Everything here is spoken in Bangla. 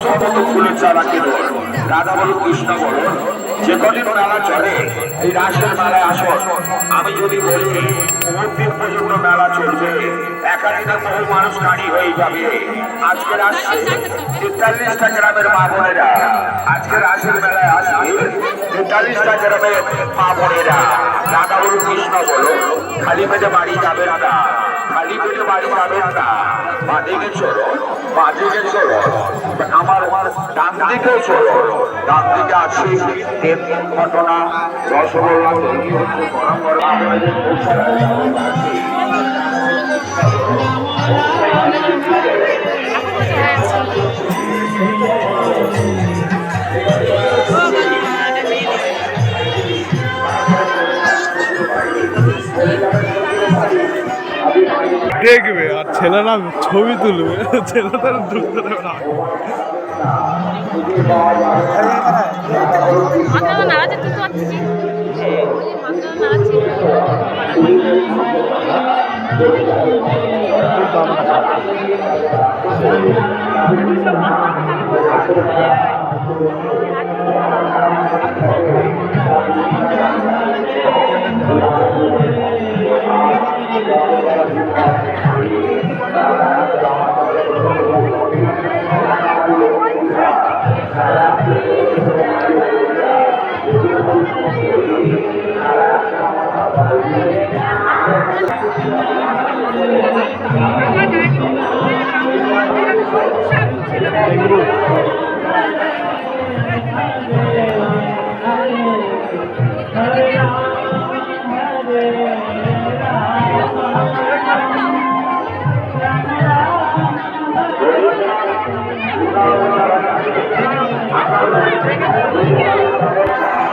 ফুলের চারা কেবল রাধা আমি যদি বলি মেলা চলবে একাধিক মানুষ গাড়ি হয়ে যাবে আজকের আসছে তেতাল্লিশটা গ্রামের মা বোনেরা আজকে রাসের মেলায় আসবে তেতাল্লিশটা গ্রামের মা বোনেরা রাধা বলুন, কৃষ্ণ বলো খালি পেটে বাড়ি যাবে না খালি পেটে বাড়ি যাবে না বাদিকে চলো আমার ডান দিকে চলো ডান দিকে দেব ঘটনা রসগোল্লা গরম গরম দেখবে আর ছেলেরা ছবি তুলবে ছেলেদের ঢুকতে দেবে না Thank you.